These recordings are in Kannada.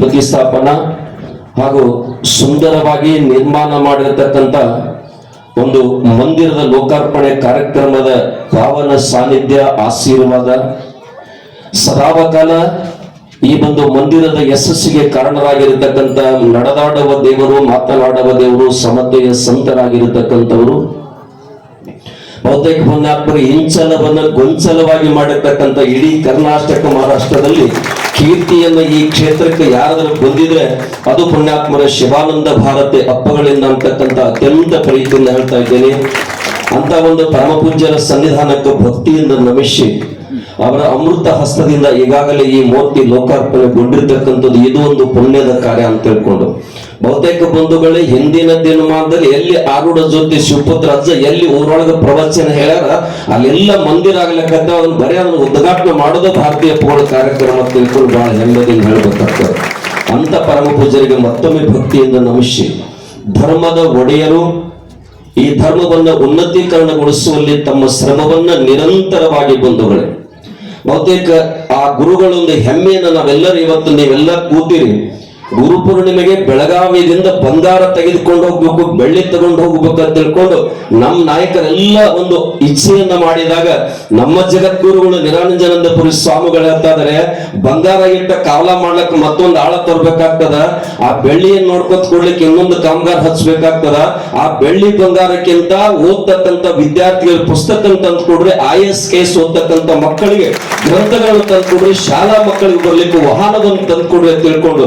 ಪ್ರತಿಷ್ಠಾಪನಾ ಹಾಗೂ ಸುಂದರವಾಗಿ ನಿರ್ಮಾಣ ಮಾಡಿರತಕ್ಕಂಥ ಒಂದು ಮಂದಿರದ ಲೋಕಾರ್ಪಣೆ ಕಾರ್ಯಕ್ರಮದ ಪಾವನ ಸಾನ್ನಿಧ್ಯ ಆಶೀರ್ವಾದ. ಸದಾವಕಾಲ ಈ ಒಂದು ಮಂದಿರದ ಯಶಸ್ಸಿಗೆ ಕಾರಣರಾಗಿರತಕ್ಕಂಥ ನಡೆದಾಡುವ ದೇವರು, ಮಾತನಾಡುವ ದೇವರು, ಸಮತೆಯ ಸಂತರಾಗಿರತಕ್ಕಂಥವರು. ಬಹುತೇಕ ಪುಣ್ಯಾತ್ಮರು ಇಂಚಲವನ್ನ ಗೊಂಚಲವಾಗಿ ಮಾಡಿರ್ತಕ್ಕಂಥ ಇಡೀ ಕರ್ನಾಟಕ ಮಹಾರಾಷ್ಟ್ರದಲ್ಲಿ ಕೀರ್ತಿಯನ್ನ ಈ ಕ್ಷೇತ್ರಕ್ಕೆ ಯಾರಾದರೂ ಬಂದಿದ್ರೆ ಅದು ಪುಣ್ಯಾತ್ಮರ ಶಿವಾನಂದ ಭಾರತಿ ಅಪ್ಪಗಳಿಂದ ಅಂತಕ್ಕಂಥ ಅತ್ಯಂತ ಪ್ರೀತಿಯಿಂದ ಹೇಳ್ತಾ ಇದ್ದೇನೆ. ಅಂತ ಒಂದು ಪರಮ ಪೂಜ್ಯರ ಸನ್ನಿಧಾನಕ್ಕೆ ಭಕ್ತಿಯಿಂದ ನಮಿಸಿ ಅವರ ಅಮೃತ ಹಸ್ತದಿಂದ ಈಗಾಗಲೇ ಈ ಮೂರ್ತಿ ಲೋಕಾರ್ಪಣೆಗೊಂಡಿರ್ತಕ್ಕಂಥದ್ದು ಇದು ಒಂದು ಪುಣ್ಯದ ಕಾರ್ಯ ಅಂತ ತಿಳ್ಕೊಂಡು. ಬಹುತೇಕ ಬಂಧುಗಳೇ, ಹಿಂದಿನ ದಿನಮಾನದಲ್ಲಿ ಎಲ್ಲಿ ಆರುಡ ಜೊತೆ ಶಿವಪುತ್ರ ಅಜ್ಜ ಎಲ್ಲಿ ಊರೊಳಗ ಪ್ರವಚನ ಹೇಳ್ಯಾರ, ಅಲ್ಲೆಲ್ಲ ಮಂದಿರ ಆಗ್ಲಿಕ್ಕಂತ ಅದನ್ನ ಬರೀ ಅದನ್ನ ಉದ್ಘಾಟನೆ ಮಾಡೋದು ಭಾರತೀಯ ಪೌರ ಕಾರ್ಯಕ್ರಮ ತಿಳ್ಕೊಂಡು ಬಹಳ ಹೆಮ್ಮೆದಿಂದ ಹೇಳ್ಬೇಕಾಗ್ತದೆ. ಅಂತ ಪರಮ ಪೂಜರಿಗೆ ಮತ್ತೊಮ್ಮೆ ಭಕ್ತಿಯಿಂದ ನಮಿಸಿ. ಧರ್ಮದ ಒಡೆಯರು ಈ ಧರ್ಮವನ್ನು ಉನ್ನತೀಕರಣಗೊಳಿಸುವಲ್ಲಿ ತಮ್ಮ ಶ್ರಮವನ್ನ ನಿರಂತರವಾಗಿ ಬಂಧುಗಳೇ. ಬಹುತೇಕ ಆ ಗುರುಗಳೊಂದು ಹೆಮ್ಮೆಯನ್ನು ನಾವೆಲ್ಲರೂ ಇವತ್ತು ನೀವೆಲ್ಲ ಕೂತಿರಿ. ಗುರು ಪೂರ್ಣಿಮೆಗೆ ಬೆಳಗಾವಿಯಿಂದ ಬಂಗಾರ ತೆಗೆದುಕೊಂಡು ಹೋಗ್ಬೇಕು, ಬೆಳ್ಳಿ ತಗೊಂಡು ಹೋಗ್ಬೇಕು ಅಂತ ತಿಳ್ಕೊಂಡು ನಮ್ಮ ನಾಯಕರೆಲ್ಲ ಒಂದು ಇಚ್ಛೆಯನ್ನ ಮಾಡಿದಾಗ ನಮ್ಮ ಜಗದ್ಗುರುಗಳು ನಿರಾಂಜನಂದಪುರಿ ಸ್ವಾಮಿಗಳು ಅಂತಾದ್ರೆ, ಬಂಗಾರ ಇಟ್ಟ ಕಾವಲ ಮಾಡ್ಲಕ್ ಮತ್ತೊಂದು ಆಳ ತರ್ಬೇಕಾಗ್ತದ, ಆ ಬೆಳ್ಳಿಯನ್ನು ನೋಡ್ಕೊತ್ ಕೊಡ್ಲಿಕ್ಕೆ ಇನ್ನೊಂದು ಕಾಮಗಾರ ಹಚ್ಬೇಕಾಗ್ತದ, ಆ ಬೆಳ್ಳಿ ಬಂಗಾರಕ್ಕಿಂತ ಓದ್ತಕ್ಕಂತ ವಿದ್ಯಾರ್ಥಿಗಳ ಪುಸ್ತಕ ತಂದು ಕೊಡ್ರಿ, ಐ ಎಸ್ ಕೇಸ್ ಓದ್ತಕ್ಕಂತ ಮಕ್ಕಳಿಗೆ ಗ್ರಂಥಗಳನ್ನು ತಂದು ಕೊಡ್ರಿ, ಶಾಲಾ ಮಕ್ಕಳಿಗೆ ಬರ್ಲಿಕ್ಕೆ ವಾಹನವನ್ನು ತಂದು ಕೊಡ್ರಿ ಅಂತ ತಿಳ್ಕೊಂಡು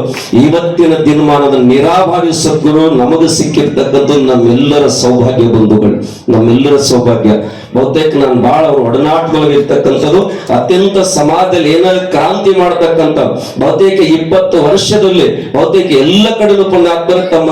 ಇವತ್ತಿನ ದಿನಮಾನದ ನಿರಾಭಾವಿ ಸದ್ಗುರು ನಮಗೆ ಸಿಕ್ಕಿರ್ತಕ್ಕಂಥ ನಮ್ಮೆಲ್ಲರ ಸೌಭಾಗ್ಯ ಬಂಧುಗಳು. ನಮ್ಮೆಲ್ಲರ ಸೌಭಾಗ್ಯ. ಬಹುತೇಕ ನಾನು ಬಹಳ ಅವ್ರ ಒಡನಾಟದೊಳಗೆ ಇರ್ತಕ್ಕಂಥದ್ದು, ಅತ್ಯಂತ ಸಮಾಜದಲ್ಲಿ ಏನಾದ್ರು ಕ್ರಾಂತಿ ಮಾಡತಕ್ಕಂಥ ಬಹುತೇಕ ಇಪ್ಪತ್ತು ವರ್ಷದಲ್ಲಿ, ಬಹುತೇಕ ಎಲ್ಲ ಕಡೆನೂ ಪುಣ್ಯಾತ್ಮರು ತಮ್ಮ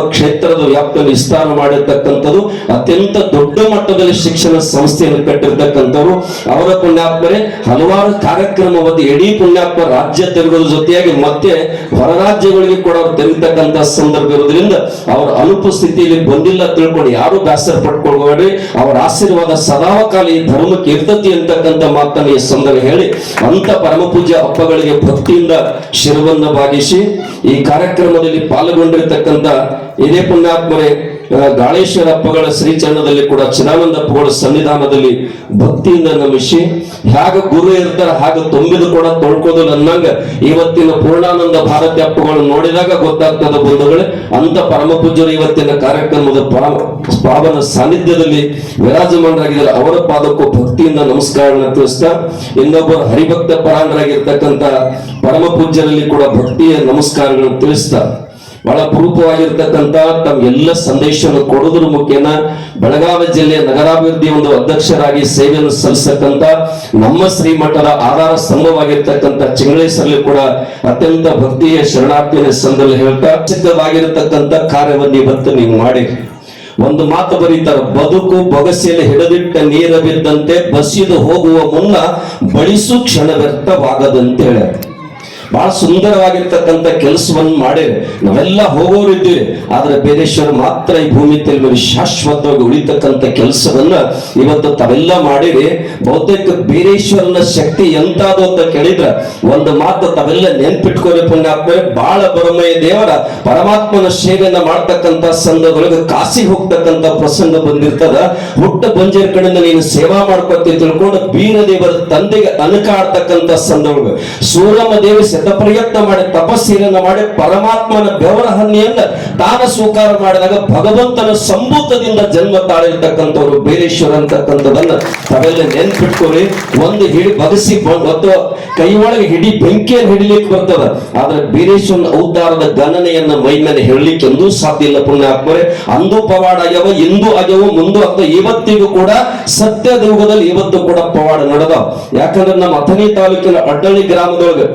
ಕ್ಷೇತ್ರದ ವ್ಯಾಪ್ತಿಯಲ್ಲಿ ವಿಸ್ತಾರ ಮಾಡಿರ್ತಕ್ಕಂಥದ್ದು, ಅತ್ಯಂತ ದೊಡ್ಡ ಮಟ್ಟದಲ್ಲಿ ಶಿಕ್ಷಣ ಸಂಸ್ಥೆಯನ್ನು ಕಟ್ಟಿರ್ತಕ್ಕಂಥವ್ರು. ಅವರ ಪುಣ್ಯಾತ್ಮರೇ, ಹಲವಾರು ಕಾರ್ಯಕ್ರಮವನ್ನು ಇಡೀ ಪುಣ್ಯಾತ್ಮ ರಾಜ್ಯ ತೆರಗೋದ್ರ ಜೊತೆಯಾಗಿ ಮತ್ತೆ ಹೊರ ರಾಜ್ಯಗಳಿಗೆ ಕೂಡ ಅವ್ರು ತೆರೀತಕ್ಕಂಥ ಸಂದರ್ಭ ಇರೋದ್ರಿಂದ ಅವರ ಅನುಪಸ್ಥಿತಿಯಲ್ಲಿ ಬಂದಿಲ್ಲ ತಿಳ್ಕೊಂಡು ಯಾರು ಬೇಸರ ಪಡ್ಕೊಳ್ಬೇಡಿ ಅವರ ಆಶೀರ್ವಾದ ಸದಾಕಾಲ ಈ ಧರ್ಮಕ್ಕೆ ಇರ್ತತಿ ಅಂತಕ್ಕಂಥ ಮಾತನ್ನ ಈ ಸಂದರ್ಭ ಹೇಳಿ ಅಂತ ಪರಮ ಪೂಜ್ಯ ಹಬ್ಬಗಳಿಗೆ ಭಕ್ತಿಯಿಂದ ಶಿರವನ್ನು ಭಾಗಿಸಿ ಈ ಕಾರ್ಯಕ್ರಮದಲ್ಲಿ ಪಾಲ್ಗೊಂಡಿರ್ತಕ್ಕಂಥ ಇದೇ ಪುಣ್ಯಾತ್ಮರೇ ಆ, ಗಾಳೇಶ್ವರ ಹಬ್ಬಗಳ ಶ್ರೀಚರಣದಲ್ಲಿ ಕೂಡ ಚಿದಾನಂದ ಸನ್ನಿಧಾನದಲ್ಲಿ ಭಕ್ತಿಯಿಂದ ನಮಿಸಿ ಹ್ಯಾಗ ಗುರು ಇರ್ತಾರ ಹಾಗೆ ತುಂಬಿದು ಕೂಡ ತೊಳ್ಕೋದು ನನ್ನಂಗ. ಇವತ್ತಿನ ಪೂರ್ಣಾನಂದ ಭಾರತಿ ಹಬ್ಬಗಳು ನೋಡಿದಾಗ ಗೊತ್ತಾಗ್ತದ ಬಂಧುಗಳೇ ಅಂತ ಪರಮ ಪೂಜ್ಯರು ಇವತ್ತಿನ ಕಾರ್ಯಕ್ರಮದ ಪಾವನ ಸಾನ್ನಿಧ್ಯದಲ್ಲಿ ವಿರಾಜಮಾನರಾಗಿದ್ದಾರೆ. ಅವರ ಪಾದಕ್ಕೂ ಭಕ್ತಿಯಿಂದ ನಮಸ್ಕಾರವನ್ನು ತಿಳಿಸ್ತಾ ಇನ್ನೊಬ್ಬರು ಹರಿಭಕ್ತ ಪರಾಂಗರಾಗಿರ್ತಕ್ಕಂತ ಪರಮ ಪೂಜ್ಯರಲ್ಲಿ ಕೂಡ ಭಕ್ತಿಯ ನಮಸ್ಕಾರಗಳನ್ನು ತಿಳಿಸ್ತಾ ಬಹಳ ಅಪರೂಪವಾಗಿರ್ತಕ್ಕಂಥ ತಮ್ಮ ಎಲ್ಲ ಸಂದೇಶವನ್ನು ಕೊಡೋದ್ರ ಮುಖೇನ ಬೆಳಗಾವಿ ಜಿಲ್ಲೆಯ ನಗರಾಭಿವೃದ್ಧಿ ಒಂದು ಅಧ್ಯಕ್ಷರಾಗಿ ಸೇವೆಯನ್ನು ಸಲ್ಲಿಸತಕ್ಕಂತ ನಮ್ಮ ಶ್ರೀಮಠದ ಆಧಾರ ಸ್ತಂಭವಾಗಿರ್ತಕ್ಕಂಥ ಚಿಂಗಳೇಶ್ವರಲ್ಲಿ ಕೂಡ ಅತ್ಯಂತ ಭಕ್ತಿಯ ಶರಣಾರ್ಥಿಯ ಸಂದಲ್ಲಿ ಹೇಳ್ತಾ ಚಿತ್ತವಾಗಿರತಕ್ಕಂತ ಕಾರ್ಯವನ್ನು ಇವತ್ತು ನೀವು ಮಾಡಿ. ಒಂದು ಮಾತು ಬರೀತಾರೆ, ಬದುಕು ಬೊಗಸೆಯಲ್ಲಿ ಹಿಡಿದಿಟ್ಟ ನೀರ ಬಿದ್ದಂತೆ ಬಸಿದು ಹೋಗುವ ಮುನ್ನ ಬಳಿಸು ಕ್ಷಣ ವ್ಯರ್ಥವಾಗದಂತೆ ಹೇಳ್ಯಾರ ಬಹಳ ಸುಂದರವಾಗಿರ್ತಕ್ಕಂಥ ಕೆಲಸವನ್ನು ಮಾಡಿ ನಾವೆಲ್ಲ ಹೋಗೋರು ಇದ್ದೀವಿ. ಆದ್ರೆ ಬೇರೇಶ್ವರ ಮಾತ್ರ ಈ ಭೂಮಿ ತೆಲುಗು ಶಾಶ್ವತವಾಗಿ ಉಳಿತಕ್ಕಂಥ ಕೆಲಸವನ್ನ ಇವತ್ತು ತಾವೆಲ್ಲ ಮಾಡಿರಿ. ಬಹುತೇಕ ಬೇರೇಶ್ವರನ ಶಕ್ತಿ ಎಂತಾದ್ರು ಅಂತ ಕೇಳಿದ್ರ ಒಂದು ಮಾತು ತಾವೆಲ್ಲ ನೆನ್ಪಿಟ್ಕೊಳ್ಳಿ ಪುಣ್ಯಾತ್ಮ ಬಹಳ ಬರಮಯ ದೇವರ ಪರಮಾತ್ಮನ ಸೇವೆಯನ್ನ ಮಾಡ್ತಕ್ಕಂಥ ಸಂದರ್ಭದೊಳಗೆ ಕಾಸಿ ಹೋಗ್ತಕ್ಕಂಥ ಪ್ರಸಂಗ ಬಂದಿರ್ತದ. ಹುಟ್ಟ ಬಂಜೇರ್ ಕಡೆಯಿಂದ ನೀನು ಸೇವಾ ಮಾಡ್ಕೊತಿ ತಿಳ್ಕೊಂಡು ಬೀರ ದೇವರ ತಂದೆಗೆ ಅನುಕಾಡ್ತಕ್ಕಂಥ ಸಂದರ್ಭ ಸೂರಮ ದೇವಿ ಶತ ಪ್ರಯತ್ನ ಮಾಡಿ ತಪಸ್ಸಿನ ಮಾಡಿ, ಪರಮಾತ್ಮನ ಬೆವರ ಹನ್ನಿಯನ್ನ ತಾನ ಸ್ವೀಕಾರ ಮಾಡಿದಾಗ ಭಗವಂತನ ಸಂಭೂತದಿಂದ ಜನ್ಮ ತಾಳಿರ್ತಕ್ಕಂಥವ್ರು ಬೇರೇಶ್ವರ ಅಂತಕ್ಕಂಥದನ್ನ ತಾವೆಲ್ಲ ನೆನ್ಪಿಟ್ಕೊಳ್ಳಿ. ಒಂದು ಹಿಡಿ ಬಗಸಿ ಅಥವಾ ಕೈ ಒಳಗೆ ಹಿಡಿ ಬೆಂಕಿಯನ್ನು ಹಿಡಿಲಿಕ್ಕೆ ಬರ್ತದ. ಆದ್ರೆ ಬೀರೇಶ್ವರನ ಅವತಾರದ ಗಣನೆಯನ್ನ ಮೈ ಮೇಲೆ ಹೇಳಲಿಕ್ಕೆ ಎಂದೂ ಸಾಧ್ಯ ಇಲ್ಲ ಪುಣ್ಯಾತ್ಮರೇ. ಅಂದು ಪವಾಡ ಯಾವ ಇಂದು ಆಗ್ಯವ ಮುಂದು ಅಂತ ಇವತ್ತಿಗೂ ಕೂಡ ಸತ್ಯ ಯುಗದಲ್ಲಿ ಇವತ್ತು ಕೂಡ ಪವಾಡ ನಡೆದ. ಯಾಕಂದ್ರೆ ನಮ್ಮ ಅಥಣಿ ತಾಲೂಕಿನ ಅಡ್ಡಳ್ಳಿ ಗ್ರಾಮದೊಳಗೆ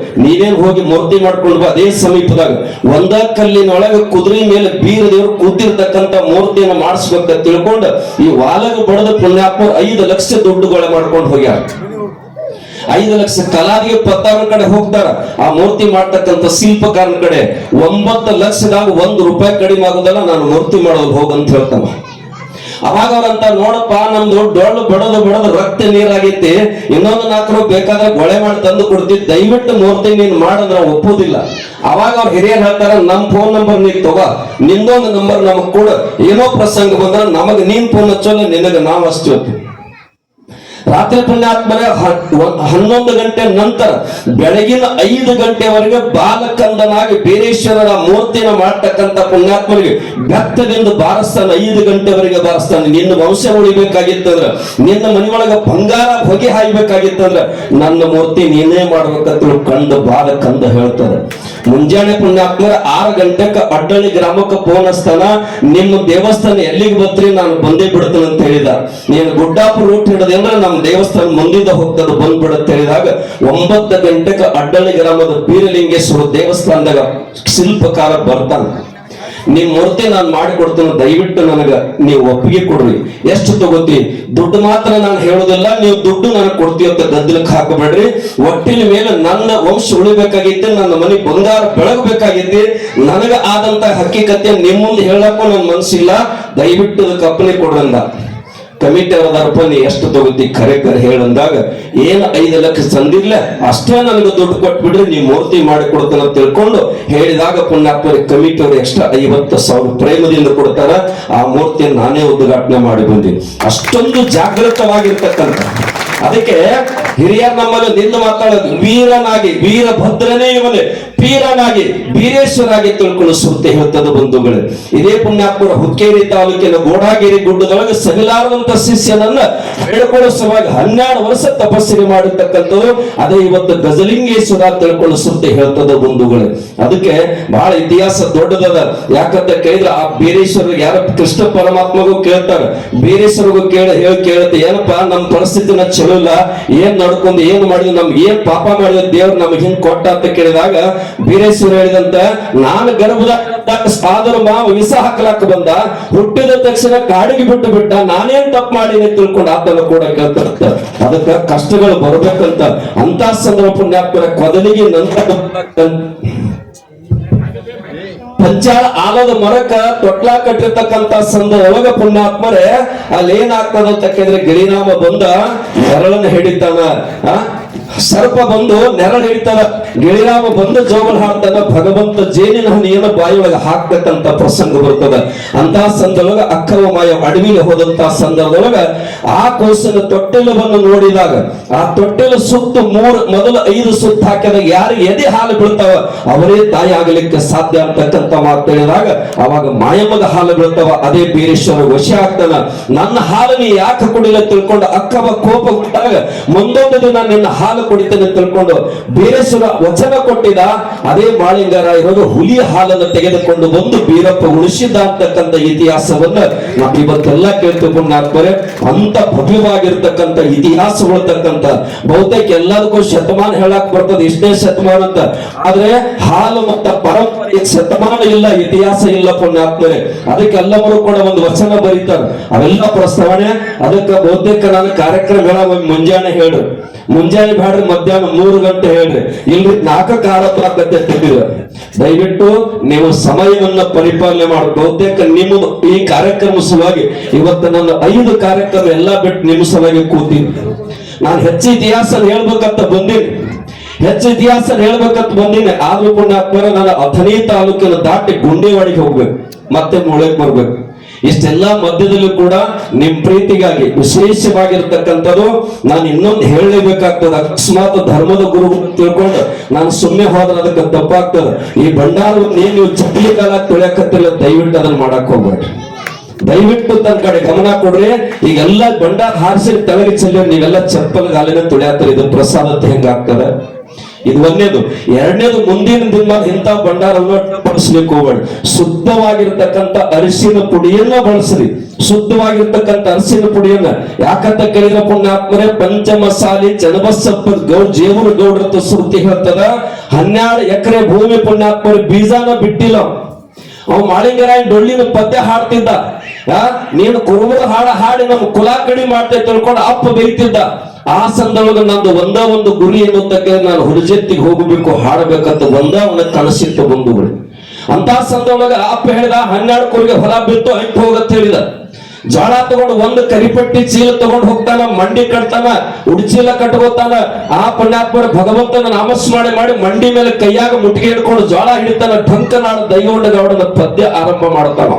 ನೀವೇನ್ ಹೋಗಿ ಮೂರ್ತಿ ಮಾಡ್ಕೊಂಡು ಅದೇ ಸಮೀಪದಾಗ ಒಂದ ಕಲ್ಲಿನೊಳಗೆ ಕುದುರೆ ಮೇಲೆ ಬೀರ ದೇವರು ಕೂತಿರ್ತಕ್ಕಂತ ಮೂರ್ತಿಯನ್ನು ಮಾಡಿಸ್ಬೇಕ ತಿಳ್ಕೊಂಡು ಈ ವಾಲಗ ಬಡದ ಪುಣ್ಯಾತ್ಮ ಐದು ಲಕ್ಷ ದುಡ್ಡುಗಳ ಮಾಡ್ಕೊಂಡು ಹೋಗ್ಯಾರ. ಐದು ಲಕ್ಷ ಕಲಾವಿಗೆ ಪತ್ತಾರ ಕಡೆ ಹೋಗ್ತಾರ. ಆ ಮೂರ್ತಿ ಮಾಡ್ತಕ್ಕಂಥ ಶಿಲ್ಪಕಾರನ ಕಡೆ ಒಂಬತ್ತು ಲಕ್ಷದಾಗ ಒಂದು ರೂಪಾಯಿ ಕಡಿಮೆ ಆಗುದಲ್ಲ, ನಾನು ಮೂರ್ತಿ ಮಾಡೋದು ಹೋಗಂತ ಹೇಳ್ತಾನ ಅವಾಗ ನೋಡಪ್ಪ, ನಮ್ದು ಡೊಳ್ಳು ಬಡದು ಬಡದು ರಕ್ತ ನೀರಾಗೈತಿ. ಇನ್ನೊಂದು ನಾಲ್ಕು ರೂಪಾಯಿ ಬೇಕಾದ್ರೆ ಗೊಳೆ ಮಾಡಿ ತಂದು ಕೊಡ್ತಿ. ದಯವಿಟ್ಟು ಮೂರ್ತಿ ನೀನ್ ಮಾಡಂದ್ರ ಒಪ್ಪುದಿಲ್ಲ. ಅವಾಗ ಅವ್ರ ಹಿರಿಯರು ಹೇಳ್ತಾರ, ನಮ್ ಫೋನ್ ನಂಬರ್ ನೀನ್ ತಗೋ. ನಿಂದೊಂದು ನಂಬರ್ ನಮಗ್ ಕೂಡ. ಏನೋ ಪ್ರಸಂಗ ಬಂದ್ರ ನಮಗ್ ನೀನ್ ಫೋನ್ ಹಚ್ಚೋಲ್ಲ ನಿನಗ ನಾವ್ ಅಷ್ಟು ರಾತ್ರಿ ಒಂದ್- ಹನ್ನೊಂದು ಗಂಟೆ ನಂತರ ಬೆಳಗಿನ ಐದು ಗಂಟೆವರೆಗೆ ಬಾಲಕಂದನಾಗಿ ಬೇರೇಶ್ವರರ ಮೂರ್ತಿನ ಮಾಡ್ತಕ್ಕಂಥ ಪುಣ್ಯಾತ್ಮನಿಗೆ ಬೆತ್ತದಿಂದ ಬಾರಿಸ್ತಾನೆ. ಐದು ಗಂಟೆವರೆಗೆ ಬಾರಿಸ್ತಾನೆ. ನಿನ್ನ ವಂಶ ಉಳಿಬೇಕಾಗಿತ್ತಂದ್ರ ನಿನ್ನ ಮನೆಯೊಳಗ ಬಂಗಾರ ಹೊಗೆ ಹಾಯ್ಬೇಕಾಗಿತ್ತಂದ್ರೆ ನನ್ನ ಮೂರ್ತಿ ನೀನೇ ಮಾಡ್ಬೇಕಂತ ಕಂಡು ಬಾಲಕಂದ ಹೇಳ್ತಾರೆ ಮುಂಜಾನೆ ಪುಣ್ಯಾತ್ಮರ ಆರು ಗಂಟೆಕ ಅಡ್ಡಳ್ಳಿ ಗ್ರಾಮಕ್ಕೆ ಫೋನ್ ನಿಮ್ಮ ದೇವಸ್ಥಾನ ಎಲ್ಲಿಗೆ ಬತ್ರಿ ನಾನು ಬಂದೇ ಬಿಡ್ತೇನೆ ಅಂತ ಹೇಳಿದ. ನೀನು ಗುಡ್ಡಾಪುರ ರೂಟ್ ಹಿಡಿದೆ ಅಂದ್ರೆ ನಮ್ಮ ದೇವಸ್ಥಾನ ಮುಂದಿದ್ದ ಹೋಗ್ತದೆ, ಬಂದ್ಬಿಡತ್ತೆ ಹೇಳಿದಾಗ, ಒಂಬತ್ತು ಗಂಟೆಗೆ ಅಡ್ಡಳ್ಳಿ ಗ್ರಾಮದ ಪೀರಲಿಂಗೇಶ್ವರ ದೇವಸ್ಥಾನದಾಗ ಶಿಲ್ಪಕಾರ ಬರ್ತಾನೆ. ನಿಮ್ ಮೂರ್ತಿ ನಾನು ಮಾಡಿಕೊಡ್ತೇನೆ, ದಯವಿಟ್ಟು ನನಗ ನೀವು ಒಪ್ಪಿಗೆ ಕೊಡ್ರಿ. ಎಷ್ಟು ತಗೋತಿ? ದುಡ್ಡು ಮಾತ್ರ ನಾನು ಹೇಳೋದಿಲ್ಲ, ನೀವು ದುಡ್ಡು ನನಗೆ ಕೊಡ್ತೀವಿ ಅಂತ ಗದ್ದಲಕ್ಕೆ ಹಾಕಬೇಡ್ರಿ. ಒಟ್ಟಿನ ಮೇಲೆ ನನ್ನ ವಂಶ ಉಳಿಬೇಕಾಗಿದ್ದೆ ನನ್ನ ಮನೆ ಬಂಗಾರ ಬೆಳಗಬೇಕಾಗಿದ್ದೆ ನನಗ ಆದಂತ ಹಕ್ಕಿಕತೆ ನಿಮ್ಮ ಮುಂದೆ ಹೇಳಕ್ಕೂ ನನ್ನ ಮನಸ್ಸಿಲ್ಲ ದಯವಿಟ್ಟು ಅದಕ್ಕೆ ಅಪ್ಪನೆ ಕೊಡ್ರಂದ ಕಮಿಟಿ ಅವರದಾರಪ್ಪ ನೀ ಎಷ್ಟು ತಗೋತಿ ಖರೆ ಕರೆ ಹೇಳಂದಾಗ, ಏನ್ ಐದು ಲಕ್ಷ ತಂದಿರ್ಲ, ಅಷ್ಟೇ ನನಗೆ ದುಡ್ಡು ಕೊಟ್ಬಿಡ್ರಿ, ನೀವು ಮೂರ್ತಿ ಮಾಡಿ ಕೊಡ್ತಾನ ತಿಳ್ಕೊಂಡು ಹೇಳಿದಾಗ ಪುಣ್ಯಾತ್ಮರಿ ಕಮಿಟಿ ಅವರು ಎಕ್ಸ್ಟ್ರಾ ಐವತ್ತು ಸಾವಿರ ಪ್ರೇಮದಿಂದ ಕೊಡ್ತಾರ. ಆ ಮೂರ್ತಿಯನ್ನು ನಾನೇ ಉದ್ಘಾಟನೆ ಮಾಡಿ ಬಂದೀನಿ. ಅಷ್ಟೊಂದು ಜಾಗೃತವಾಗಿರ್ತಕ್ಕಂಥ. ಅದಕ್ಕೆ ಹಿರಿಯರ್ ನಮ್ಮಲ್ಲಿ ನಿಂದು ಮಾತಾಡೋದು. ವೀರನಾಗಿ, ವೀರಭದ್ರನೇ ಇವನೇ. ವೀರನಾಗಿ ಬೀರೇಶ್ವರಾಗಿ ತಿಳ್ಕೊಳ್ಳೋ ಸುದ್ದಿ ಹೇಳ್ತದ ಬಂಧುಗಳು. ಇದೇ ಪುಣ್ಯಾತ್ಮರ ಹುಕ್ಕೇರಿ ತಾಲೂಕಿನ ಗೋಡಾಗಿರಿ ಗುಡ್ಡದೊಳಗೆ ಸಗಿಲಾರದಂತ ಶಿಷ್ಯನನ್ನ ಬೇಡ್ಕೊಳ್ಳೋ ಸಲುವಾಗಿ ಹನ್ನೆರಡು ವರ್ಷ ತಪಸ್ಸಿಗೆ ಮಾಡಿರ್ತಕ್ಕಂಥದ್ದು ಅದೇ ಇವತ್ತು ಗಜಲಿಂಗೇಶ್ವರ ತಿಳ್ಕೊಳ್ಳೋ ಶ್ರುತಿ ಹೇಳ್ತದ ಬಂಧುಗಳು. ಅದಕ್ಕೆ ಬಹಳ ಇತಿಹಾಸ ದೊಡ್ಡದದ. ಯಾಕಂತ ಕೇಳಿದ್ರೆ ಆ ಬೀರೇಶ್ವರ ಯಾರ ಕೃಷ್ಣ ಪರಮಾತ್ಮಗೂ ಕೇಳ್ತಾರೆ. ಬೀರೇಶ್ವರಗೂ ಕೇಳ, ಹೇಳಿ ಕೇಳುತ್ತೆ, ಏನಪ್ಪಾ, ನಮ್ಮ ಪರಿಸ್ಥಿತಿನ ಚಲೋ ಇಲ್ಲ, ಏನ್ ನಡ್ಕೊಂಡು, ಏನ್ ಮಾಡಿದ್ವಿ ನಮ್ಗೆ ಏನ್ ಪಾಪ ಮಾಡಿದ ದೇವ್ರು ನಮ್ಗೆ ಹಿಂಗ್ ಕೊಟ್ಟ ಅಂತ ಕೇಳಿದಾಗ ಬೀರೇಶ್ವರ ಹೇಳಿದಂತ, ನಾನು ಗರ್ಭದ ಸಾಧನ ಮಾವ ವಿಷ ಹಾಕಲಾಕ ಬಂದ, ಹುಟ್ಟಿದ ತಕ್ಷಣ ಕಾಡಿಗೆ ಬಿಟ್ಟು ಬಿಟ್ಟ, ನಾನೇನ್ ತಪ್ಪು ಮಾಡೀನಿ ತಿಳ್ಕೊಂಡು ಆತನ ಕೂಡ ಕೇಳ್ತಾರಂತ ಅದಕ್ಕ ಕಷ್ಟಗಳು ಬರ್ಬೇಕಂತ ಅಂತ ಸಂದರ್ಭ ಪುಣ್ಯಾತ್ಮರ ಕೊದಲಿಗೆ ನಂತರ ಪಂಚಾಳ ಆಲದ ಮರಕ ತೊಟ್ಲ ಕಟ್ಟಿರ್ತಕ್ಕಂತ ಸಂದರ್ಭ ಪುಣ್ಯಾತ್ಮರೇ ಅಲ್ಲಿ ಏನಾಗ್ತದ ಅಂತ ಕೇಳಿದ್ರೆ ಗಿರಿನಾಮ ಬಂದ ನೆರಳನ್ನ ಹಿಡಿತಾನ? ಸರ್ಪ ಬಂದು ನೆರಳು ಹಿಡಿತದ ಗಿಳಿರಾಮ ಬಂದು ಜೋಬಲ್ ಹಾಡ್ತಾನ ಭಗವಂತ ಜೇನಿನ ಹನಿಯನ್ನು ಬಾಯಿಯೊಳಗೆ ಹಾಕ್ತಕ್ಕಂತ ಪ್ರಸಂಗ ಬರ್ತದ. ಅಂತ ಸಂದರ್ಭ ಅಕ್ಕವ ಮಾಯ ಅಡವಿಗೆ ಹೋದಂತ ಸಂದರ್ಭದೊಳಗ ಆ ಕೋಸನ ತೊಟ್ಟಿಲವನ್ನು ನೋಡಿದಾಗ, ಆ ತೊಟ್ಟಿಲು ಸುತ್ತು ಮೂರು, ಮೊದಲು ಐದು ಸುತ್ತು ಹಾಕಿದಾಗ ಯಾರು ಎದೆ ಹಾಲು ಬೀಳ್ತಾವ, ಅವರೇ ತಾಯಿ ಆಗಲಿಕ್ಕೆ ಸಾಧ್ಯ ಅಂತಕ್ಕಂತ ಮಾತು ಹೇಳಿದಾಗ, ಅವಾಗ ಮಾಯಮ್ಮದ ಹಾಲು ಬೀಳ್ತಾವ, ಅದೇ ಬೀರೇಶ್ವರ ವಶ ಆಗ್ತಾನ. ನನ್ನ ಹಾಲು ನೀ ಯಾಕೆ ಕುಡಿಲ ತಿಳ್ಕೊಂಡು ಅಕ್ಕವ ಕೋಪ ಕೊಟ್ಟಾಗ ಮುಂದೊಂದು ದಿನ ನಿನ್ನ ಹಾಲು ಕುಡಿತೇನೆ ತಿಳ್ಕೊಂಡು ಬೀರೇಶ್ವರ ವಚನ ಕೊಟ್ಟಿದ, ಅದೇ ಮಾಳಿಂಗರ ಇರೋದು ಹುಲಿಯ ಹಾಲನ್ನು ತೆಗೆದುಕೊಂಡು ಬಂದು ಬೀರಪ್ಪ ಉಳಿಸಿದ ಅಂತಕ್ಕಂಥ ಇತಿಹಾಸವನ್ನ ನಾವು ಇವತ್ತೆಲ್ಲ ಪುಣ್ಯಾತ್ಮರೆ. ಅಂತ ಭವ್ಯವಾಗಿರ್ತಕ್ಕಂಥ ಇತಿಹಾಸ ಉಳ್ತಕ್ಕಂಥ ಬಹುತೇಕ ಎಲ್ಲದಕ್ಕೂ ಶತಮಾನ ಹೇಳಕ್ ಬರ್ತದೆ, ಇಷ್ಟೇ ಶತಮಾನ ಅಂತ. ಆದ್ರೆ ಹಾಲು ಮತ್ತ ಪರಂಪರೆ ಶತಮಾನ ಇಲ್ಲ, ಇತಿಹಾಸ ಇಲ್ಲ ಪುಣ್ಯಾತ್ಮರೆ. ಅದಕ್ಕೆಲ್ಲವರು ಕೂಡ ಒಂದು ವಚನ ಬರೀತಾರೆ. ಅವೆಲ್ಲ ಪ್ರಸ್ತಾವನೆ, ಅದಕ್ಕೆ ಬಹುತೇಕ ನಾನು ಕಾರ್ಯಕ್ರಮಗಳ ಮುಂಜಾನೆ ಹೇಳು. ಮುಂಜಾನೆ ಬೇಡ್ರಿ ಮಧ್ಯಾಹ್ನ ಮೂರು ಗಂಟೆ ಹೇಳ್ರಿ. ಇಲ್ರಿ ನಾಲ್ಕಕ್ಕೆ ಆರತ್ತು ಆಗತ್ತೆ ತಿಳಿದ ದಯವಿಟ್ಟು ನೀವು ಸಮಯವನ್ನ ಪರಿಪಾಲನೆ ಮಾಡಿ. ಬಹುತೇಕ ನಿಮ್ಮ ಈ ಕಾರ್ಯಕ್ರಮ ಸಲುವಾಗಿ ಇವತ್ತು ನನ್ನ ಐದು ಕಾರ್ಯಕ್ರಮ ಎಲ್ಲಾ ಬಿಟ್ಟು ನಿಮ್ಮ ಸಲುವಾಗಿ ಕೂತೀನಿ. ನಾನು ಹೆಚ್ಚು ಇತಿಹಾಸ ಹೇಳ್ಬೇಕಂತ ಬಂದೀನಿ. ಹೆಚ್ಚು ಇತಿಹಾಸ ಹೇಳ್ಬೇಕಂತ ಬಂದೀನಿ. ಆದ್ರೂ ಕೂಡ ನಾನು ಅಥಣಿ ತಾಲೂಕಿನ ದಾಟಿ ಗುಂಡೇವಾಡಿಗೆ ಹೋಗ್ಬೇಕು. ಮತ್ತೆ ಮೂಳೆಗೆ ಬರ್ಬೇಕು. ಇಷ್ಟೆಲ್ಲ ಮಧ್ಯದಲ್ಲೂ ಕೂಡ ನಿಮ್ ಪ್ರೀತಿಗಾಗಿ ವಿಶೇಷವಾಗಿರ್ತಕ್ಕಂಥದ್ದು ನಾನು ಇನ್ನೊಂದು ಹೇಳಲೇಬೇಕಾಗ್ತದೆ. ಅಕಸ್ಮಾತ್ ಧರ್ಮದ ಗುರು ತಿಳ್ಕೊಂಡು ನಾನು ಸುಮ್ಮನೆ ಹೋದ್ರೆ ಅದಕ್ಕೆ ತಪ್ಪಾಗ್ತದೆ. ಈ ಭಂಡಾರವನ್ನೇ ನೀವು ಚಪ್ಪಲಿ ಕಾಲ ತುಳಿಯಕತ್ತಿಲ್ಲ, ದಯವಿಟ್ಟು ಅದನ್ನ ಮಾಡಕ್ ಹೋಗ್ಬೇಡ್ರಿ. ದಯವಿಟ್ಟು ತನ್ನ ಕಡೆ ಗಮನ ಕೊಡ್ರಿ. ಈಗೆಲ್ಲ ಬಂಡಾರ ಹಾರಿಸಿ ತಲೆಗೆ ಚೆಲ್ಲಿ ನೀವೆಲ್ಲ ಚಪ್ಪಲ್ ಗಾಲಿನ ತುಳಿಯಾತ್ರಿ ಇದು ಪ್ರಸಾದತೆ ಹೆಂಗಾಗ್ತದೆ? ಇದು ಒಂದೇದು ಎರಡನೇದು ಮುಂದಿನ ದಿನ ಇಂಥ ಭಂಡಾರವನ್ನು ಬಳಸ್ಲಿಕ್ಕೆ ಹೋಗ್ಬೇಡಿ. ಶುದ್ಧವಾಗಿರ್ತಕ್ಕಂಥ ಅರಿಶಿನ ಪುಡಿಯನ್ನ ಬಳಸ್ರಿ. ಶುದ್ಧವಾಗಿರ್ತಕ್ಕಂಥ ಅರಿಶಿನ ಪುಡಿಯನ್ನ. ಯಾಕಂತ ಕೇಳಿದ್ರೆ ಪುಣ್ಯಾತ್ಮರೇ, ಪಂಚಮಸಾಲಿ ಚನಬಸಪ್ಪ ಗೌಡ್ ಜೇವನ ಗೌಡ್ರ ಶ್ರುತಿ ಹೇಳ್ತದ, ಹನ್ನೆರಡು ಎಕರೆ ಭೂಮಿ ಪುಣ್ಯಾತ್ಮರ ಬೀಜಾನ ಬಿಟ್ಟಿಲ್ಲ. ಅವ ಮಾಳಿಂಗರಾಯ್ ಡೊಳ್ಳಿನ ಪದ್ಯ ಹಾಡ್ತಿದ್ದ. ನೀನು ಕುರುಬರ ಹಾಡ ಹಾಡಿ ನಮ್ಮ ಕುಲ ಕಡಿ ಮಾಡ್ತೆ ತಿಳ್ಕೊಂಡು ಅಪ್ಪ ಬೈತಿದ್ದ. ಆ ಸಂದರ್ಭದಲ್ಲಿ ನಂದು ಒಂದ ಒಂದು ಗುರಿ ಎನ್ನುವುದಕ್ಕೆ ನಾನು ಹುಡುಜೆತ್ತಿಗೆ ಹೋಗಬೇಕು, ಹಾಡಬೇಕಂತ ಒಂದ ಒಂದು ಕನಸಿತ್ತು ಬಂಧುಗಳು ಅಂತ ಸಂದರ್ಭದಾಗ ಅಪ್ಪ ಹೇಳಿದ ಹನ್ನೆರಡು ಕೋರಿಗೆ ಹೊಲ ಬಿತ್ತು ಐಟ್ ಹೋಗತ್ತೆ ಹೇಳಿದ. ಜೋಳ ತಗೊಂಡು ಒಂದು ಕರಿಪಟ್ಟಿ ಚೀಲ ತಗೊಂಡು ಹೋಗ್ತಾನ, ಮಂಡಿ ಕಟ್ತಾನ ಉಡ್ಚೀಲ ಕಟ್ಕೋತಾನ, ಆ ಪುಣ್ಯಾತ್ಮರ ಭಗವಂತನ ನಾಮಸ್ಮರಣೆ ಮಾಡಿ ಮಂಡಿ ಮೇಲೆ ಕೈಯಾಗ ಮುಟ್ಟಿಗೆ ಹಿಡ್ಕೊಂಡು ಜೋಳ ಹಿಡಿತಾನ ಢಂಕನಾಡ ದೈಗೊಂಡ ಗೌಡನ ಪದ್ಯ ಆರಂಭ ಮಾಡ್ತಾನ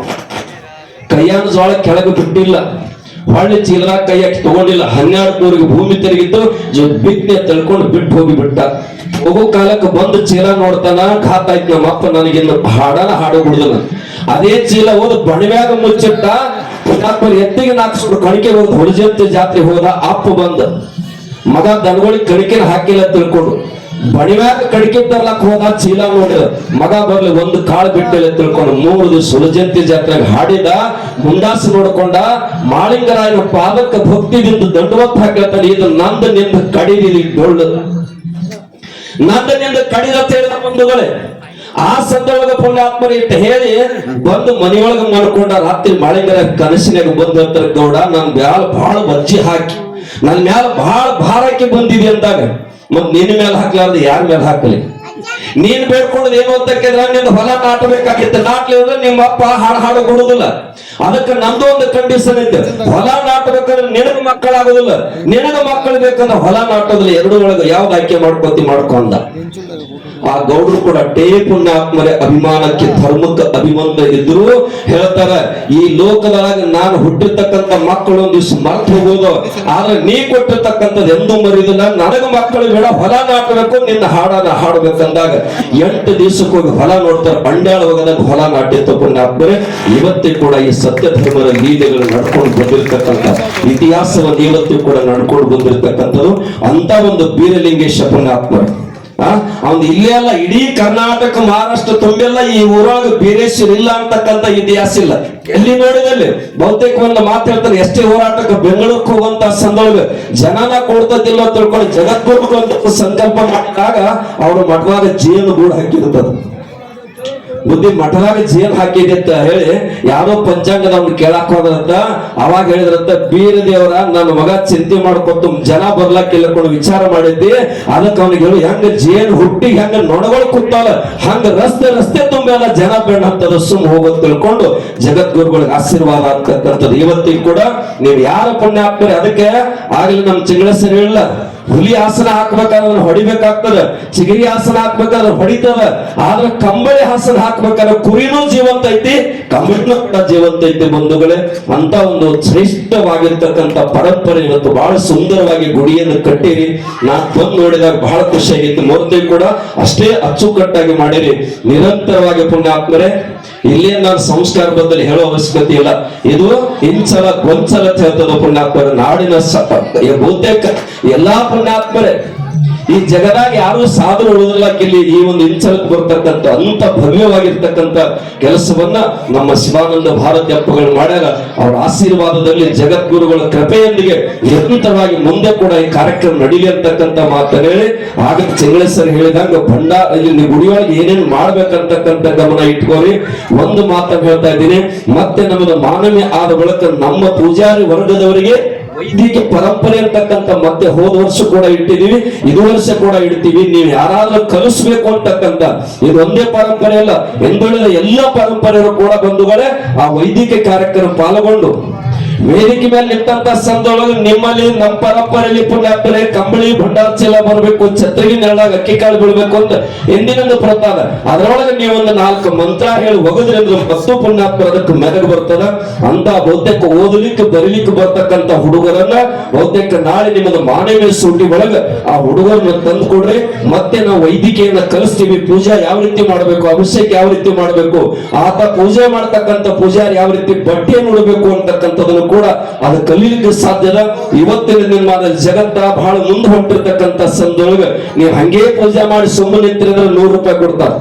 ಕೈಯಾನ ಜೋಳ ಕೆಳಗೆ ಬಿಟ್ಟಿಲ್ಲ. ಹೊಳ್ಳಿ ಚೀಲದ ಕೈ ಹಾಕಿ ತಗೊಂಡಿಲ್ಲ. ಹನ್ನೆರಡು ನೂರಿಗೆ ಭೂಮಿ ತಿರುಗಿದ್ದು ಬಿತ್ತನೆ ತಳ್ಕೊಂಡು ಬಿಟ್ಟು ಹೋಗಿ ಬಿಟ್ಟ. ಹೋಗೋ ಕಾಲಕ್ಕೆ ಬಂದು ಚೀಲ ನೋಡ್ತಾನ ಘಾತ ಆಯ್ತು ನಮ್ಮ ಅಪ್ಪ ಹಾಡನ ಹಾಡು ಬಿಡುದಿಲ್ಲ. ಅದೇ ಚೀಲ ಹೋದ ಬಣಿವ್ಯಾಗ ಮುಚ್ಚಿಟ್ಟ ಎತ್ತಿಗೆ ನಾಲ್ಕು ಕಣಿಕೆ ಹೋದ ಹುಡುಜಂತಿ ಜಾತ್ರೆ ಹೋದ, ಅಪ್ಪ ಬಂದ. ಮಗ ದನಗಳಿಗೆ ಕಣಿಕೆನ ಹಾಕಿಲ್ಲ ತಿಳ್ಕೊಂಡು. ಬಣಿವ್ಯಾಗ ಕಡಿಕೆ ತರ್ಲಕ್ ಹೋದ ಚೀಲ ನೋಡಿದ ಮಗ ಬರ್ಲಿ ಒಂದು ಕಾಳು ಬಿಟ್ಟಿಲ್ಲ ತಿಳ್ಕೊಂಡು ಮೂರು ದಿವಸ ಸುಲಜಂತಿ ಜಾತ್ರೆಗೆ ಹಾಡಿದ ಮುಂಡಾಸ ನೋಡ್ಕೊಂಡ ಮಾಳಿಂಗರಾಯನ ಪಾದಕ್ಕೆ ಭಕ್ತಿದಿಂದ ದಂಡವತ್ ಹಾಕಿರ್ತಾನೆ ಇದು ನಂದ ನಿಂದ ಕಡಿದಿಲಿ ಡೊಳ್ಳು ನಂದ ನಿಂದ ಕಡಿದ ಹೇಳಿದ ಬಂಧುಗಳೇ, ಆ ಸಂದರ್ಭದ ಪುಣ್ಯಾತ್ಮರ ಇಟ್ಟು ಹೇಳಿ ಬಂದು ಮನೆಯೊಳಗ ಮಾಡ್ಕೊಂಡ ರಾತ್ರಿ ಮಾಳಿಂಗರ ಕನಸಿನಾಗ ಬಂದ ಹೇಳ್ತಾರೆ ಗೌಡ, ನನ್ ಮ್ಯಾಲ ಬಹಳ ಬಜ್ಜಿ ಹಾಕಿ, ನನ್ ಮ್ಯಾಲ ಬಹಳ ಭಾರಕ್ಕೆ ಬಂದಿದೆ ಅಂದಾಗ ಮತ್ ನಿನ್ನ ಮೇಲೆ ಹಾಕ್ಲಾರ್ದು ಯಾರ ಮೇಲೆ ಹಾಕಲಿ? ನೀನ್ ಬೇಡ್ಕೊಳ್ಳೋದು ಏನು ಅಂತ ಕೇಳಿದ್ರೆ ನಿನ್ನ ಹೊಲ ನಾಟಬೇಕಾಗಿತ್ತು. ನಾಟ್ಲಿದ್ರೆ ನಿಮ್ಮ ಅಪ್ಪ ಹಾಡು ಹಾಡು ಕೊಡುದಿಲ್ಲ ಅದಕ್ಕೆ ನಂದು ಒಂದು ಕಂಡೀಷನ್ ಇದೆ ಹೊಲ ನಾಟಬೇಕಂದ್ರೆ ನಿನಗ ಮಕ್ಕಳಾಗೋದಿಲ್ಲ ನಿನಗ ಮಕ್ಕಳು ಬೇಕಂದ್ರೆ ಹೊಲ ನಾಟೋದಿಲ್ಲ ಎರಡು ಒಳಗೆ ಯಾವ್ದು ಆಯ್ಕೆ ಮಾಡ್ಕೊತಿ ಮಾಡ್ಕೊಂಡ ಆ ಗೌಡರು ಕೂಡ ಟೇ ಪುಣ್ಯಾತ್ಮರೆ ಅಭಿಮಾನಕ್ಕೆ ಧರ್ಮಕ್ಕೆ ಅಭಿಮಾನ ಇದ್ರು. ಹೇಳ್ತಾರ, ಈ ಲೋಕದೊಳಗ ನಾನು ಹುಟ್ಟಿರ್ತಕ್ಕಂಥ ಮಕ್ಕಳು ಒಂದಿಷ್ಟು ಮರ್ತು ಹೋಗೋದು. ಆದ್ರೆ ನೀ ಕೊಟ್ಟಿರ್ತಕ್ಕಂಥದ್ದು ಎಂದೂ ಮರಿದಿಲ್ಲ ನನಗ ಮಕ್ಕಳು ಬೇಡ, ಹೊಲ ನಾಟಬೇಕು, ನಿನ್ನ ಹಾಡಾದ ಹಾಡ್ಬೇಕಂದಾಗ ಎಂಟು ದಿವಸಕ್ಕೆ ಹೋಗಿ ಹೊಲ ನೋಡ್ತಾರೆ ಬಂಡ್ಯಾಳ ಹೋಗದಾಗ ಹೊಲ ನಾಟ್ಯತಕ್ಕಂಡು ಹಾಕ್ತಾರೆ ಇವತ್ತಿಗೂ ಕೂಡ ಈ ಸತ್ಯ ಧರ್ಮದ ಲೀಲೆಗಳು ನಡ್ಕೊಂಡು ಬಂದಿರತಕ್ಕಂಥ ಇತಿಹಾಸವನ್ನು ಇವತ್ತು ಕೂಡ ನಡ್ಕೊಂಡು ಬಂದಿರತಕ್ಕಂಥದ್ದು. ಅಂತ ಒಂದು ಬೀರಲಿಂಗೇಶ ಹಾಕ್ತಾರೆ ಅವ್ನು ಇಲ್ಲೇ ಅಲ್ಲ, ಇಡೀ ಕರ್ನಾಟಕ, ಮಹಾರಾಷ್ಟ್ರ ತುಂಬೆಲ್ಲ, ಈ ಊರಾಗ ಬೀರೇಶ್ವರ ಇಲ್ಲ ಅಂತಕ್ಕಂತ ಇತಿಹಾಸ ಇಲ್ಲ. ಎಲ್ಲಿ ನೋಡಿದಲ್ಲಿ ಬಹುತೇಕ ಒಂದು ಮಾತು ಹೇಳ್ತಾರೆ, ಎಷ್ಟೇ ಹೋರಾಟಕ್ಕೆ ಬೆಂಗಳೂರಿಗೆ ಹೋಗುವಂತ ಸಂದರ್ಭ. ಜನನ ಕೊಡ್ತದಿಲ್ಲ ತಿಳ್ಕೊಂಡು ಜಗದ್ಗುರು ಅಂತ ಸಂಕಲ್ಪ ಮಾಡಿದಾಗ, ಅವರು ಮಠವಾದ ಜೀವನ ಗೂಡು ಹಾಕಿರ್ತದ. ಬುದ್ಧಿ ಮಠದಾಗ ಜೇನ್ ಹಾಕಿದೆ ಅಂತ ಹೇಳಿ ಯಾವ್ದೋ ಪಂಚಾಂಗದ ಅವ್ನು ಕೇಳಕ್ ಹೋದ್ರಂತ ಅವಾಗ ಹೇಳಿದ್ರಂತ ಬೀರ ದೇವರ ನನ್ನ ಮಗ ಚಿಂತೆ ಮಾಡ್ಕೊತು, ಜನ ಬರ್ಲಕ್ಕಿಲ್ಲ ಕೊಂಡು ವಿಚಾರ ಮಾಡಿದ್ದಿ, ಅದಕ್ಕೆ ಅವ್ನಿಗೆ ಹೇಳು, ಹೆಂಗ ಜೇನ್ ಹುಟ್ಟಿ ಹೆಂಗ ನೊಣಗಳು ಕುತ್ತಾಳ ಹಂಗ ರಸ್ತೆ ರಸ್ತೆ ತುಂಬೆಲ್ಲ ಜನ ಬೇಡ ಅಂತದ ಸುಮ್ ಹೋಗೋದ್ ತಿಳ್ಕೊಂಡು ಜಗದ್ಗುರುಗಳಿಗೆ ಆಶೀರ್ವಾದ ಆಗ್ತಕ್ಕಂಥದ್ದು. ಇವತ್ತಿಗೂ ಕೂಡ ನೀವು ಯಾರ ಪುಣ್ಯ ಹಾಕ್ತಾರೆ ಅದಕ್ಕೆ ಆಗ್ಲಿ ನಮ್ ಚಿಂಗಳಸರು ಹೇಳಿಲ್ಲ ಹುಲಿ ಆಸನ ಹಾಕ್ಬೇಕಾದ್ರೆ ಹೊಡಿಬೇಕಾಗ್ತದ. ಚಿಗರಿ ಆಸನ ಹಾಕ್ಬೇಕಾದ್ರೆ ಹೊಡಿತದ. ಆದ್ರೆ ಕಂಬಳಿ ಆಸನ ಹಾಕ್ಬೇಕಾದ್ರೆ ಕುರಿನೂ ಜೀವಂತ ಐತಿ, ಕಂಬಳಿನೂ ಕೂಡ ಜೀವಂತ ಐತಿ ಬಂಧುಗಳೇ. ಅಂತ ಒಂದು ಶ್ರೇಷ್ಠವಾಗಿರ್ತಕ್ಕಂಥ ಪರಂಪರೆ ಇವತ್ತು ಬಹಳ ಸುಂದರವಾಗಿ ಗುಡಿಯನ್ನು ಕಟ್ಟಿರಿ. ನಾ ಬಂದು ನೋಡಿದಾಗ ಬಹಳ ಖುಷಿ ಆಗಿತ್ತು ಮೂರ್ತಿ ಕೂಡ ಅಷ್ಟೇ ಅಚ್ಚುಕಟ್ಟಾಗಿ ಮಾಡಿರಿ. ನಿರಂತರವಾಗಿ ಪುಣ್ಯಾತ್ಮರೇ ಇಲ್ಲೇ ನಾನು ಸಂಸ್ಕಾರ ಬಂದಲ್ಲಿ ಹೇಳೋ ಅವಶ್ಯಕತೆ ಇಲ್ಲ. ಇದು ಇಂಚಲ ಗೊಂಚಲ ಹೇಳ್ತದ ಪುಣ್ಯಾತ್ಮರ ನಾಡಿನ ಬಹುತೇಕ ಎಲ್ಲಾ ಪುಣ್ಯಾತ್ಮರೇ. ಈ ಜಗದಾಗ ಯಾರು ಸಾಧನೆ ಉಳಿದಿಲ್ಲ ಇಲ್ಲಿ ಈ ಒಂದು ಇಂಚಲಕ್ಕೆ ಬರ್ತಕ್ಕಂಥ ಅಂತ ಭವ್ಯವಾಗಿರ್ತಕ್ಕಂಥ ಕೆಲಸವನ್ನ ನಮ್ಮ ಶಿವಾನಂದ ಭಾರತಿ ಅಪ್ಪಗಳು ಮಾಡ್ಯಾರ ಅವರ ಆಶೀರ್ವಾದದಲ್ಲಿ ಜಗದ್ಗುರುಗಳ ಕೃಪೆಯೊಂದಿಗೆ ನಿರಂತರವಾಗಿ ಮುಂದೆ ಕೂಡ ಈ ಕಾರ್ಯಕ್ರಮ ನಡೀಲಿ ಅಂತಕ್ಕಂಥ ಮಾತನ್ನ ಹೇಳಿ ಆಗ ಚೆಂಗಳೇಶ್ವರ ಹೇಳಿದಾಗ ಭಂಡ ಇಲ್ಲಿ ಗುಡಿಯೊಳಗೆ ಏನೇನು ಮಾಡ್ಬೇಕಂತಕ್ಕಂಥ ಗಮನ ಇಟ್ಕೋರಿ, ಒಂದು ಮಾತನ್ನು ಹೇಳ್ತಾ ಇದ್ದೀನಿ, ಮತ್ತೆ ನಮ್ಮದು ಮಾನವೀಯ ಆದ ಬಳಕ ನಮ್ಮ ಪೂಜಾರಿ ವರ್ಗದವರಿಗೆ ವೈದಿಕ ಪರಂಪರೆ ಇರ್ತಕ್ಕಂಥ ಮತ್ತೆ ಹೋದ ವರ್ಷ ಕೂಡ ಇಟ್ಟಿದೀವಿ ಇದು ವರ್ಷ ಕೂಡ ಇಡ್ತೀವಿ. ನೀವು ಯಾರಾದ್ರೂ ಕಲಿಸ್ಬೇಕು ಅಂತಕ್ಕಂಥ ಇದು ಒಂದೇ ಪರಂಪರೆ ಅಲ್ಲ, ಹಿಂದುಳಿದ ಎಲ್ಲ ಪರಂಪರೆಯರು ಕೂಡ ಬಂಧುಗಳೇ ಆ ವೈದಿಕ ಕಾರ್ಯಕ್ರಮ ಪಾಲ್ಗೊಂಡು ವೇದಿಕೆ ಮೇಲೆ ನಿಂತ ಸಂದೊಳಗೆ ನಿಮ್ಮಲ್ಲಿ, ನಮ್ಮ ಪರಂಪರೆಯಲ್ಲಿ ಪುಣ್ಯಾತ್ಮರೆ ಕಂಬಳಿ ಭಂಡಾರ ಚೀಲ ಬರಬೇಕು. ಛತ್ರಿಗೆ ನೆರಳಾಗ ಅಕ್ಕಿ ಕಾಳು ಬೀಳ್ಬೇಕು ಅಂತ ಎಂದಿನೊಂದು ಪ್ರತಾದ. ಅದರೊಳಗೆ ನೀವು ಒಂದು ನಾಲ್ಕು ಮಂತ್ರ ಹೇಳಿ ಒಗದ್ರೆ ಮತ್ತು ಪುಣ್ಯಾತ್ಮರ ಅದಕ್ಕೆ ಮೆರಗು ಬರ್ತದ. ಅಂತ ಬಹುತೇಕ ಓದಲಿಕ್ಕೆ, ಬರೀಲಿಕ್ಕೆ ಬರ್ತಕ್ಕಂತ ಹುಡುಗರನ್ನ ಬಹುತೇಕ ನಾಳೆ ನಿಮ್ಮದು ಮಾನವೀಯ ಸೂಟಿ ಒಳಗ ಆ ಹುಡುಗರನ್ನ ತಂದು ಕೊಡ್ರಿ. ಮತ್ತೆ ನಾವು ವೈದ್ಯಕೀಯನ್ನ ಕಲಿಸ್ತೀವಿ. ಪೂಜಾ ಯಾವ ರೀತಿ ಮಾಡಬೇಕು, ಅಭಿಷೇಕ ಯಾವ ರೀತಿ ಮಾಡಬೇಕು, ಆತ ಪೂಜೆ ಮಾಡ್ತಕ್ಕಂಥ ಪೂಜಾರಿ ಯಾವ ರೀತಿ ಬಟ್ಟೆ ನೋಡಬೇಕು ಅಂತಕ್ಕಂಥದನ್ನು ಕೂಡ ಅದು ಕಲಿಯಲಿಕ್ಕೆ ಸಾಧ್ಯದ ಇವತ್ತಿನ ನಿರ್ಮಾಣ ಜಗತ್ತ ಬಹಳ ಮುಂದೆ ಹೊಂಟಿರ್ತಕ್ಕಂಥ ಸಂದೊಳಗೆ ನೀವು ಹಂಗೇ ಪೂಜೆ ಮಾಡಿ ಸುಮ್ಮನೆ ನಿಂತಿರಿದ್ರೆ ನೂರು ರೂಪಾಯಿ ಕೊಡ್ತಾರ.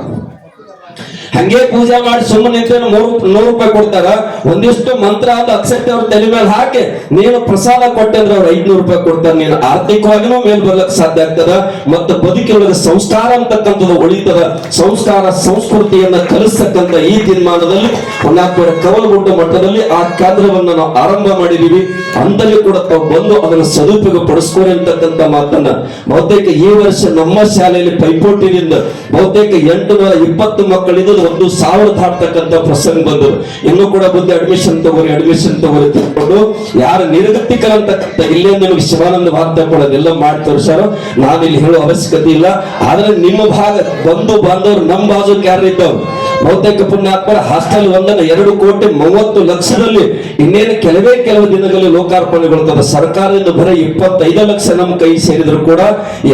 ಹಂಗೆ ಪೂಜೆ ಮಾಡಿ ಸುಮ್ಮನೆ ನಿಂತೇನು ನೂರು ನೂರು ರೂಪಾಯಿ ಕೊಡ್ತಾರ. ಒಂದಿಷ್ಟು ಮಂತ್ರ ಅಂತ ಅಕ್ಸೆಪ್ಟ್ ಅವ್ರ ತಲೆ ಮೇಲೆ ಹಾಕಿ, ನೀನು ಪ್ರಸಾದ ಕೊಟ್ಟೆ ಅಂದ್ರೆ ಅವ್ರು ಐದ್ನೂರು ರೂಪಾಯಿ ಕೊಡ್ತಾರೆ. ನೀನು ಆರ್ಥಿಕವಾಗಿನೂ ಮೇಲ್ ಬರ್ಲಕ್ ಸಾಧ್ಯ ಆಗ್ತದ. ಮತ್ತು ಬದುಕಿನೊಳಗೆ ಸಂಸ್ಕಾರ ಅಂತಕ್ಕಂಥದ್ದು ಉಳಿತದ. ಸಂಸ್ಕಾರ ಸಂಸ್ಕೃತಿಯನ್ನ ಕಲಿಸ್ತಕ್ಕಂಥ ಈ ತೀರ್ಮಾನದಲ್ಲಿ ಹೊನ್ನಾಪುರ ಕವಲಗುಡ್ಡ ಮಟ್ಟದಲ್ಲಿ ಆ ಕೇಂದ್ರವನ್ನ ನಾವು ಆರಂಭ ಮಾಡಿದೀವಿ. ಅಂತಲೂ ಕೂಡ ತಾವು ಬಂದು ಅದನ್ನು ಸದುಪಯೋಗ ಪಡಿಸ್ಕೊರಿ ಅಂತಕ್ಕಂಥ ಮಾತನ್ನ. ಬಹುತೇಕ ಈ ವರ್ಷ ನಮ್ಮ ಶಾಲೆಯಲ್ಲಿ ಪೈಪೋಟಿನಿಂದ ಬಹುತೇಕ ಎಂಟು ನೂರ ಇಪ್ಪತ್ತು ಮಕ್ಕಳಿದ್ದು ಒಂದು ಸಾವಿರ ದಾಟ್ತಕ್ಕಂಥ ಪ್ರಸಂಗ ಬಂದರು ಇನ್ನೂ ಕೂಡ ಬಂದು ಅಡ್ಮಿಷನ್ ತಗೋರಿ ಅಡ್ಮಿಷನ್ ತಗೋರಿ ತಿಳ್ಕೊಂಡು ಯಾರು ನಿರ್ಗತಿಕರಂತಕ್ಕಂಥ ಇಲ್ಲೇ ನಿಮಗೆ ಶಿವಾನಂದ ಭಾಗ ಎಲ್ಲ ಮಾಡಿ ಸರ್ ನಾನು ಇಲ್ಲಿ ಹೇಳೋ ಅವಶ್ಯಕತೆ ಇಲ್ಲ. ಆದ್ರೆ ನಿಮ್ಮ ಭಾಗ ಬಂದು ಬಾಂಧವ್ರು, ನಮ್ಮ ಬಾಜು ಯಾರು ಇದ್ದವ್ರು? ಬಹುತೇಕ ಪುಣ್ಯಾತ್ಮರ ಹಾಸ್ಟೆಲ್ ಒಂದನ್ನು ಎರಡು ಕೋಟಿ ಮೂವತ್ತು ಲಕ್ಷದಲ್ಲಿ ಇನ್ನೇನು ಕೆಲವೇ ಕೆಲವು ದಿನಗಳಲ್ಲಿ ಲೋಕಾರ್ಪಣೆಗೊಳ್ತದೆ ಸರ್ಕಾರದಿಂದ ಬರೀ ಇಪ್ಪತ್ತೈದು ಲಕ್ಷ ನಮ್ಮ ಕೈ ಸೇರಿದ್ರು ಕೂಡ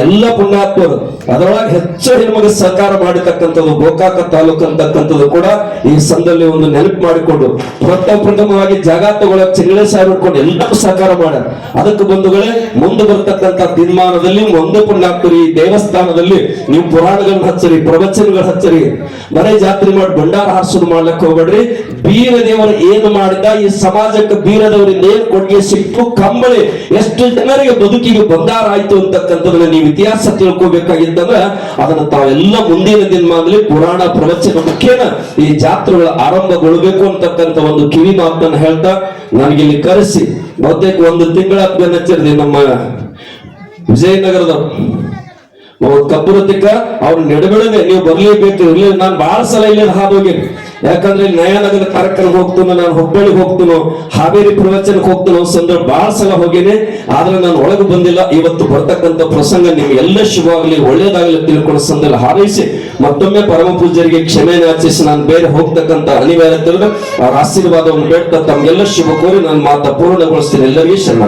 ಎಲ್ಲ ಪುಣ್ಯಾತ್ಮರು, ಅದರೊಳಗೆ ಹೆಚ್ಚು ಹೆಣ್ಮಗ ಸಹಕಾರ ಮಾಡಿರ್ತಕ್ಕಂಥದ್ದು ಗೋಕಾಕ ತಾಲೂಕು ಅಂತಕ್ಕಂಥದ್ದು ಕೂಡ ಈ ಸಂದಲ್ಲಿ ಒಂದು ನೆನಪು ಮಾಡಿಕೊಂಡು ಪ್ರಥಮ ಪ್ರಥಮವಾಗಿ ಜಾಗ ತಗೊಳಕ್ ಚಿಂಗಳೆ ಸಾಹೇಬ್ ಹಿಡ್ಕೊಂಡು ಎಲ್ಲರೂ ಸಹಕಾರ ಮಾಡ. ಅದಕ್ಕೆ ಬಂಧುಗಳೇ, ಮುಂದೆ ಬರ್ತಕ್ಕಂಥ ತೀರ್ಮಾನದಲ್ಲಿ ಒಂದು ಪುಣ್ಯಾತ್ಮರು ಈ ದೇವಸ್ಥಾನದಲ್ಲಿ ನೀವು ಪುರಾಣಗಳನ್ನ ಹಚ್ಚರಿ ಪ್ರವಚನಗಳು ಹಚ್ಚರಿ. ಬರೇ ಜಾತ್ರೆ ಮಾಡಿ ಭಂಡಾರ ಹಾರಿಸೋದು ಮಾಡ್ಲಕ್ಕೆ ಹೋಗ್ಬೇಡ್ರಿ. ಬೀರ ದೇವರು ಏನು ಮಾಡಿದ? ಈ ಸಮಾಜಕ್ಕೆ ಬೀರದವರಿಂದ ಏನ್ ಕೊಡುಗೆ ಸಿಕ್ತು ಕಂಬಳಿ. ಎಷ್ಟು ಜನರಿಗೆ ಬದುಕಿಗೆ ಬಂದಾರ ಆಯ್ತು ಅಂತಕ್ಕಂಥದನ್ನ ನೀವು ಇತಿಹಾಸ ತಿಳ್ಕೊಬೇಕಾಗಿತ್ತಂದ್ರ ಅದನ್ನ ತಾವೆಲ್ಲ ಮುಂದಿನ ದಿನಮಾನದಲ್ಲಿ ಪುರಾಣ ಪ್ರವಚನ ಮುಖೇನ ಈ ಜಾತ್ರೆಗಳ ಆರಂಭಗೊಳ್ಬೇಕು ಅಂತಕ್ಕಂಥ ಒಂದು ಕಿವಿ ಮಾತನ್ನ ಹೇಳ್ತಾ ನನಗೆ ಇಲ್ಲಿ ಕರೆಸಿ. ಬಹುತೇಕ ಒಂದು ತಿಂಗಳ ಹಚ್ಚಿರ್ದೆ ನಮ್ಮ ವಿಜಯನಗರದ ಕಬ್ಬುರತಿಕ ಅವ್ರ ನಡುಗಡೆ ನೀವು ಬರ್ಲೇಬೇಕು, ಇರ್ಲಿ, ನಾನು ಬಹಳ ಸಲ ಇಲ್ಲಿ ಹಾದು ಹೋಗಿನಿ. ಯಾಕಂದ್ರೆ ನಯಾನಗರ ಕಾರ್ಯಕ್ರಮ ಹೋಗ್ತಾನೋ, ನಾನು ಹುಬ್ಬಳ್ಳಿಗೆ ಹೋಗ್ತಾನೋ, ಹಾವೇರಿ ಪ್ರವಚನಕ್ಕೆ ಹೋಗ್ತಾನೋ ಸಂದರ್ಭ ಬಹಳ ಸಲ ಹೋಗಿದೆ ಆದ್ರೆ ನಾನು ಒಳಗೆ ಬಂದಿಲ್ಲ. ಇವತ್ತು ಬರ್ತಕ್ಕಂಥ ಪ್ರಸಂಗ ನಿಮ್ಗೆ ಎಲ್ಲ ಶುಭವಾಗಲಿ, ಒಳ್ಳೇದಾಗಲಿ ತಿಳ್ಕೊಳ್ಳೋ ಸಂದರ್ಭ ಹಾರೈಸಿ, ಮತ್ತೊಮ್ಮೆ ಪರಮ ಪೂಜ್ಯರಿಗೆ ಕ್ಷಮೆ ಯಾಚಿಸಿ ನಾನು ಬೇರೆ ಹೋಗ್ತಕ್ಕಂಥ ತಿಳಿದು, ಅವ್ರ ಆಶೀರ್ವಾದವನ್ನು ಬೇಡ್ತಾ ತಮ್ಗೆಲ್ಲ ಶುಭ ಕೋರಿ ನಾನು ಮಾತಾ ಪೂರ್ಣಗೊಳಿಸ್ತೀನಿ. ಎಲ್ಲರಿಗೂ ಶರಣ